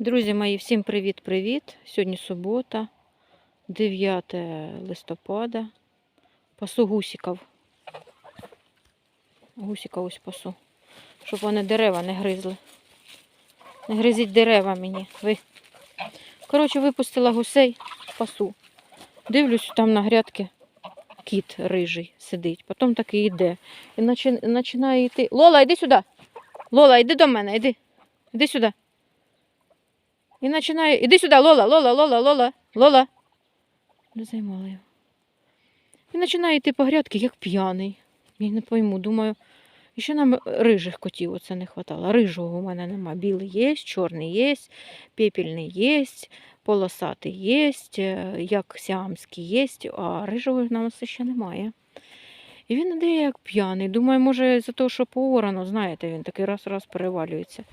Друзі мої, всім привіт-привіт! Сьогодні субота, 9 листопада. Пасу гусіків. Гусіка ось пасу. Щоб вони дерева не гризли. Не гризіть дерева мені. Ви. Коротше, випустила гусей пасу. Дивлюсь, там на грядки кіт рижий сидить. Потім таки йде. І починає йти. Лола, йди сюди. Лола, йди до мене, йди. Іди сюди. І починає. Іди сюди, Лола, Лола, Лола, Лола, Лола. Не займала його. І починає йти по грядки, як п'яний. Я не пойму, думаю, і ще нам рижих котів оце не вистачало. Рижого у мене нема. Білий є, чорний є, пепельний є, полосатий є, е, як сіамський є, а рижого в нас ще немає. І він іде як п'яний. Думаю, може, за того, що поорано, знаєте, він такий раз-раз перевалюється.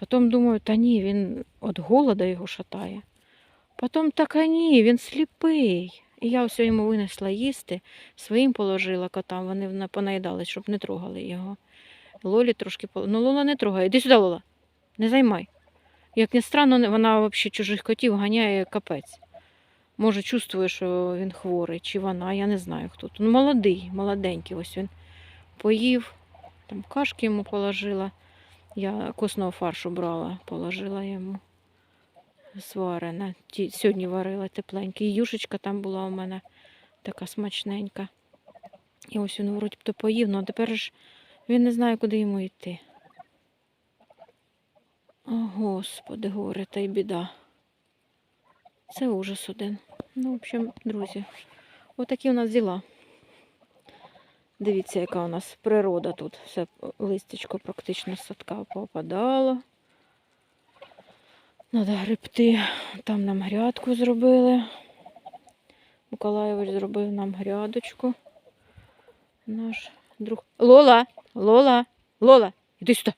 Потім думаю, та ні, він від голода його шатає. Потім так а ні, він сліпий. І я все йому винесла їсти, своїм положила котам, вони вона понаїдались, щоб не трогали його. Лолі трошки. Ну, Лола не трогає. Іди сюди, Лола. Не займай. Як не странно, вона взагалі чужих котів ганяє капець. Може, чувствує, що він хворий, чи вона, я не знаю хто. тут. Ну, молодий, молоденький. Ось він поїв, там кашки йому положила. Я костного фаршу брала, положила йому сварене. Ті, сьогодні варила тепленький. Юшечка там була у мене така смачненька. І ось він вроді б то поїв, ну а тепер ж він не знає, куди йому йти. О, Господи, горе та й біда. Це ужас один. Ну, в общем, друзі, отакі у нас діла. Дивіться, яка у нас природа тут. Все листячко практично з садка попадало. Надо гребти. Там нам грядку зробили. Миколаєвич зробив нам грядочку. Наш друг. Лола! Лола! Лола! Іди сюди!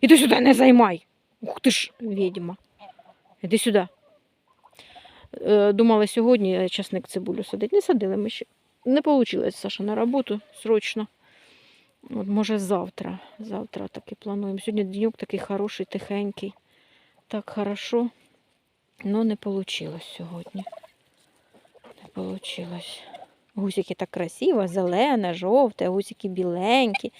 Іди сюди, не займай! Ух ти ж, відьма! Іди сюди. Е, Думала сьогодні часник цибулю садити. Не садили ми ще. Не вийшло, Саша, на роботу срочно. От, може, завтра. Завтра таки плануємо. Сьогодні денек такий хороший, тихенький. Так хорошо. Но не вийшло сьогодні. Не вийшло. Гусики так красиво, зелене, жовте, гусики біленькі.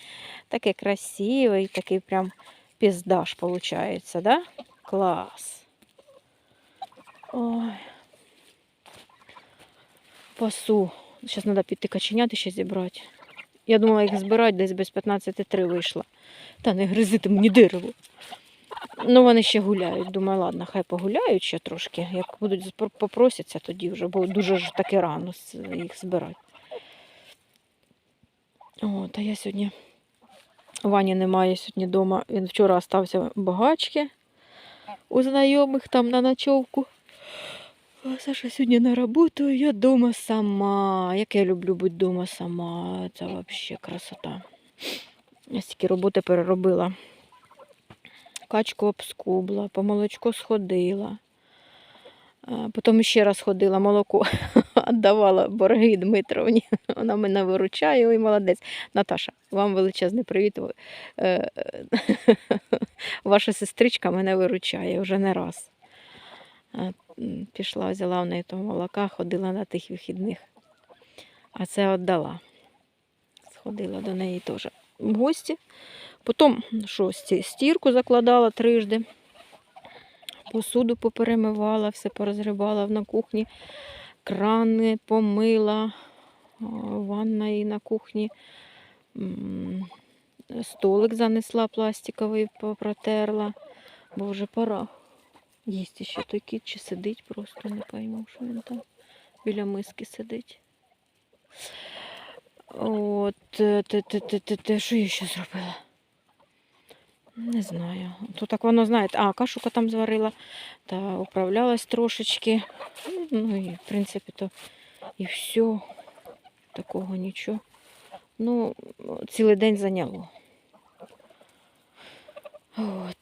Таке красивий, такий прям піздаш виходить, да? Клас. Ой. Пасу. Зараз треба піти каченяти ще зібрати. Я думала їх збирати, десь без 15.3 вийшла. Та не гризити мені дерево. Ну, вони ще гуляють. Думаю, ладно, хай погуляють ще трошки. Як будуть попросяться, тоді вже, бо дуже ж таки рано їх збирати. От, а я сьогодні. Вані немає сьогодні вдома. Він вчора остався багачки у знайомих там на ночовку. Саша сьогодні на роботу, я вдома сама. Як я люблю бути вдома сама. Це взагалі красота. Я стільки роботи переробила. Качку обскубла, по молочко сходила. Потім ще раз ходила, молоко віддавала борги Дмитровні. Вона мене виручає, ой, молодець. Наташа, вам величезний привіт. Е, Ваша сестричка мене виручає вже не раз. Пішла, взяла в неї того молока, ходила на тих вихідних. А це віддала. Сходила до неї теж в гості. Потім що, сті- стірку закладала трижди. Посуду поперемивала, все порозгрібала на кухні. Крани помила, ванна і на кухні. Столик занесла пластиковий, попротерла, бо вже пора. Їсти ще той кіт чи сидить просто, не пойму, що він там біля миски сидить. От, те, те, те, те, те, що я ще зробила? Не знаю. То так воно, знаєте, а, кашука там зварила та управлялась трошечки. Ну і, в принципі, то і все. Такого нічого. Ну, цілий день зайняло. От.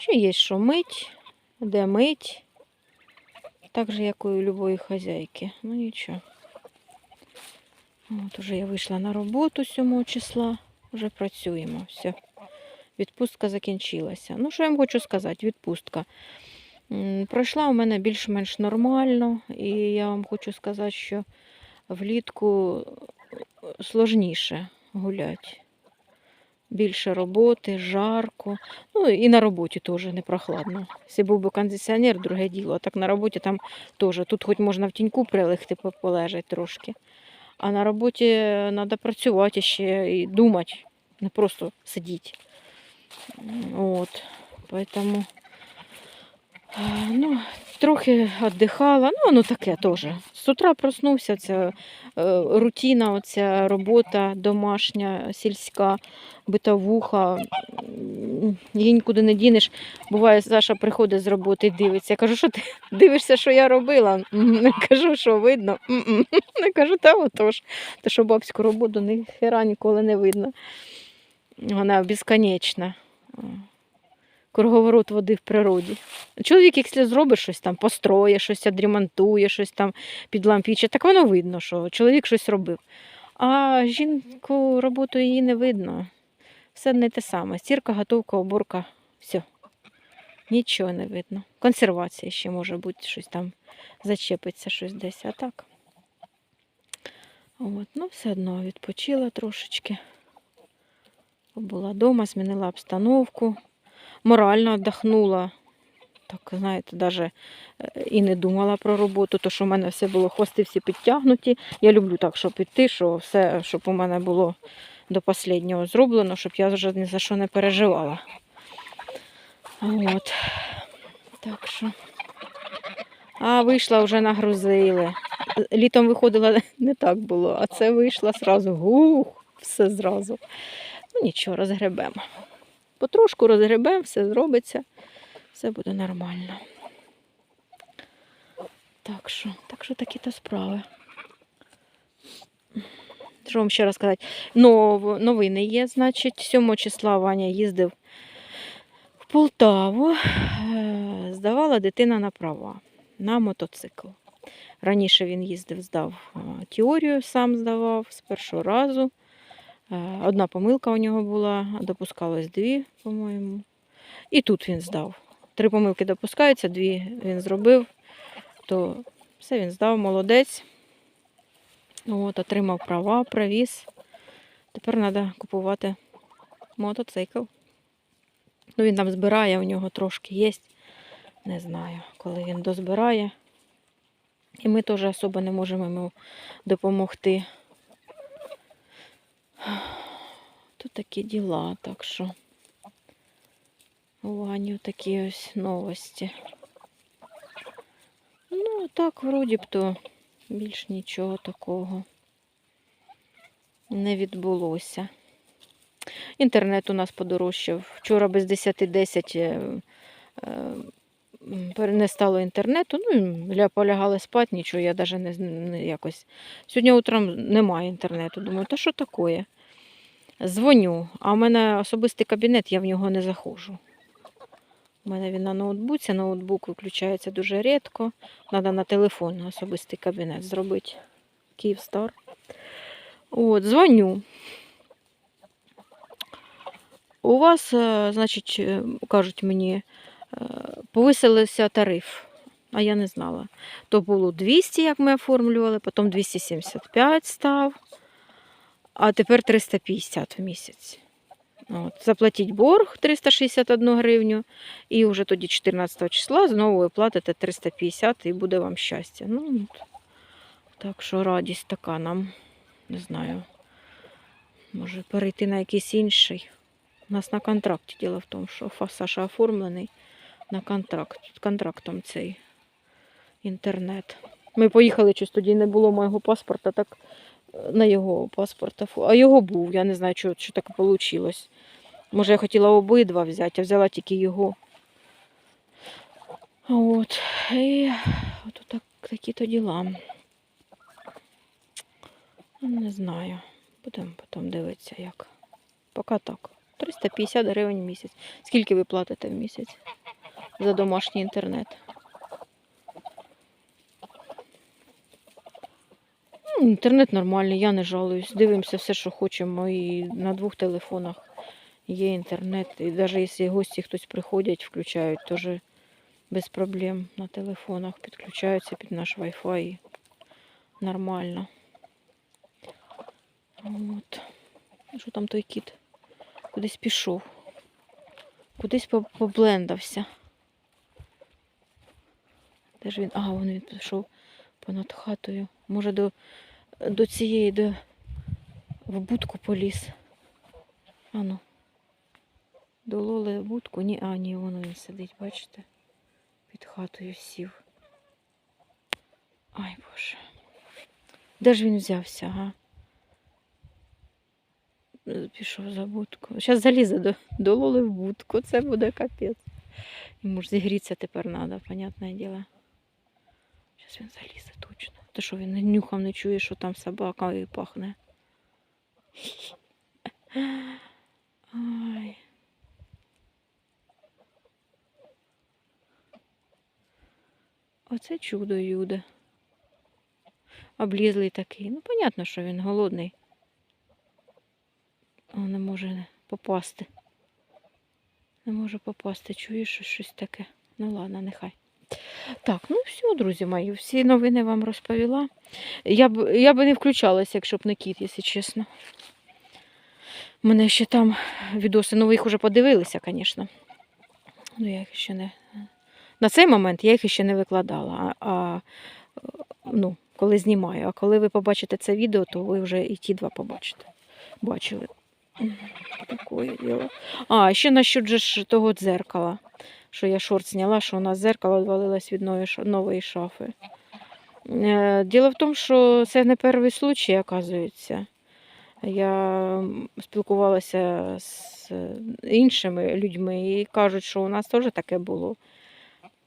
Ще є що мить, де мить. Так же, як і у любої хазяйки. Ну нічого. От уже я вийшла на роботу 7 числа. Вже працюємо. Все. Відпустка закінчилася. Ну, що я вам хочу сказати, відпустка. Пройшла у мене більш-менш нормально, і я вам хочу сказати, що влітку сложніше гуляти. Більше роботи, жарко. Ну і на роботі теж не прохладно. Якщо був би кондиціонер, друге діло. Так на роботі там теж. Тут хоч можна в тіньку прилегти, полежати трошки. А на роботі треба працювати ще і думати, не просто сидіти. От. Поэтому, ну, трохи віддихала, ну, воно таке теж. З утра проснувся, це е, рутина, оця робота домашня, сільська, битовуха. Її нікуди не дінеш. Буває, Саша приходить з роботи і дивиться. Я кажу, що ти дивишся, що я робила? «М, Я кажу, що видно. Я кажу, та отож. Та що бабську роботу ні хера ніколи не видно. Вона безконечна. Круговорот води в природі. Чоловік, якщо зробить щось там, построє, щось відремонтує, щось там підлампіче, так воно видно, що чоловік щось робив. А жінку роботу її не видно. Все не те саме. Стірка, готовка, уборка, все. Нічого не видно. Консервація ще може бути, щось там зачепиться, щось десь. А так. От, ну, все одно відпочила трошечки. Була вдома, змінила обстановку, морально віддохнула. Так, знаєте, навіть і не думала про роботу, то що в мене все було хвости всі підтягнуті. Я люблю так, щоб іти, що все, щоб у мене було до останнього зроблено, щоб я вже ні за що не переживала. От. Так що. А вийшла вже нагрузили. Літом виходила не так було, а це вийшла зразу. Гух, все зразу. Ну нічого, розгребемо. Потрошку розгребемо, все зробиться, все буде нормально. Так що, так що такі то справи. Що вам ще раз сказати? Нов, новини є, значить, 7 числа Ваня їздив в Полтаву, е, здавала дитина на права на мотоцикл. Раніше він їздив, здав е, теорію, сам здавав з першого разу. Е, Одна помилка у нього була, допускалось дві, по-моєму. І тут він здав. Три помилки допускаються, дві він зробив, то все він здав, молодець. От, отримав права, привіз. Тепер треба купувати мотоцикл. Ну, він там збирає, у нього трошки є. Не знаю, коли він дозбирає. І ми теж особо не можемо йому допомогти. Тут такі діла, так що у Вані такі ось новості. Ну, так, вроді б то більш нічого такого не відбулося. Інтернет у нас подорожчав. Вчора без 10-10 е, е, не стало інтернету. Ну, і ля полягали спати, нічого, я навіть не, не якось. Сьогодні утром немає інтернету. Думаю, та що таке? Дзвоню, а в мене особистий кабінет, я в нього не заходжу. У мене він на ноутбуці, ноутбук виключається дуже рідко. Треба на телефон особистий кабінет зробити. Київстар. От, дзвоню. У вас, е, значить, е, кажуть мені, е, повисилися тариф, а я не знала. То було 200, як ми оформлювали, потім 275 став, а тепер 350 в місяць. От, заплатіть борг 361 гривню, і вже тоді 14 числа знову ви платите 350 і буде вам щастя. Ну, от. так що радість така нам, не знаю, може перейти на якийсь інший. У нас на контракті діло в тому, що Саша оформлений на контракт, контрактом цей інтернет. Ми поїхали, щось тоді не було моєго паспорта, так на його паспорт. А його був, я не знаю, що, що так вийшло. Може, я хотіла обидва взяти, а взяла тільки його. От. І от так, такі то діла. Не знаю. Будемо потім дивитися, як. Поки так. 350 гривень в місяць. Скільки ви платите в місяць за домашній інтернет? Інтернет нормальний, я не жалуюсь. Дивимося все, що хочемо, і на двох телефонах є інтернет. І навіть якщо гості хтось приходять, включають, теж без проблем на телефонах підключаються під наш Wi-Fi. Нормально. От. Що там той кіт? Кудись пішов. Кудись поблендався. Де ж він? А, він пішов понад хатою. Може до, до цієї, до, в будку поліз. Ану. До Лоли в будку. Ні, а, ні, воно він сидить, бачите? Під хатою сів. Ай, Боже. Де ж він взявся, ага? Е, Пішов за будку. Зараз залізе до, до Лоли в будку. Це буде капець. Йому ж зігріться тепер треба, понятне діло. Зараз він залізе точно. Те, що він нюхом не чує, що там собака і пахне. Ай. Оце чудо юде. Облізлий такий. Ну, понятно, що він голодний. О, не може попасти. Не може попасти. Чуєш, що щось таке. Ну ладно, нехай. Так, ну все, друзі мої, всі новини вам розповіла. Я б, я би не включалася, якщо б не кіт, якщо чесно. У мене ще там відоси, ну ви їх вже подивилися, звісно. Ну, я їх ще не. На цей момент я їх ще не викладала. А, а ну, коли знімаю. А коли ви побачите це відео, то ви вже і ті два побачите. Бачили. Такое діло. А, ще насчет же ж того дзеркала, що я шорт зняла, що у нас дзеркало відвалилось від нової шафи. Е, Діло в тому, що це не перший случай, оказується. Я спілкувалася з е, іншими людьми і кажуть, що у нас теж таке було.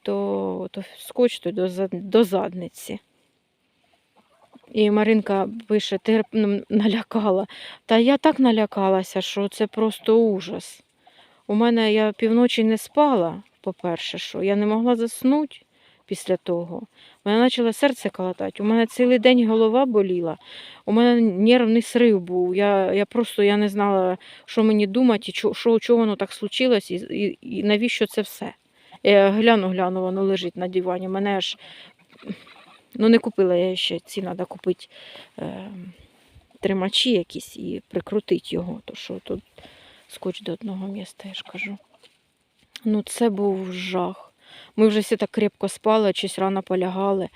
То, то скотч до, до задниці. І Маринка пише, ти налякала. Та я так налякалася, що це просто ужас. У мене я півночі не спала, по-перше, що я не могла заснути після того. У мене почало серце калатати. У мене цілий день голова боліла. У мене нервний срив був. Я, я просто я не знала, що мені думати, що, чого воно так случилось, і, і, і навіщо це все. Я гляну, гляну, воно лежить на дивані. Мене аж ну не купила я ще ці треба купити е, тримачі якісь і прикрутити його, то що тут скотч до одного міста, я ж кажу. Ну, це був жах. Ми вже всі так крепко спали, щось рано полягали.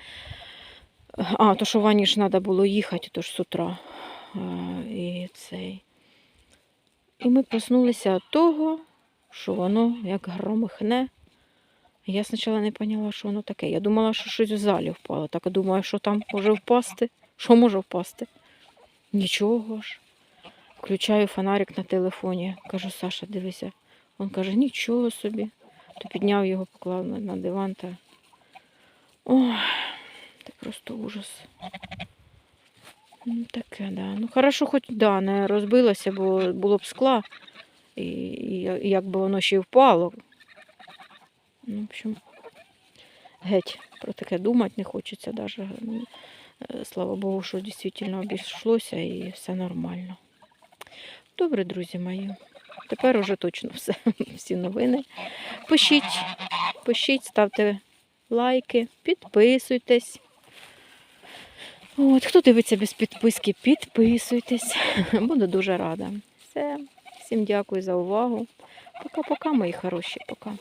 А, то що Вані ж треба було їхати, то ж з утра. І цей. І ми проснулися від того, що воно як громихне. Я спочатку не поняла, що воно таке. Я думала, що щось в залі впало. Так думаю, що там може впасти. Що може впасти? Нічого ж. Включаю фонарик на телефоні. Кажу, Саша, дивися. Він каже, нічого собі. То підняв його, поклав на, диван та. Ой, це просто ужас. Ну, таке, да. Ну, хорошо, хоч да, не розбилося, бо було б скла. І, і, якби воно ще й впало. Ну, в общем, геть про таке думати не хочеться даже. Ну, е, Слава Богу, що дійсно обійшлося і все нормально. Добре, друзі мої. Тепер уже точно все. Всі новини. Пишіть, пишіть, ставте лайки, підписуйтесь. От, хто дивиться без підписки, підписуйтесь. Буду дуже рада. Все. Всім дякую за увагу. Пока-пока, мої хороші. Пока.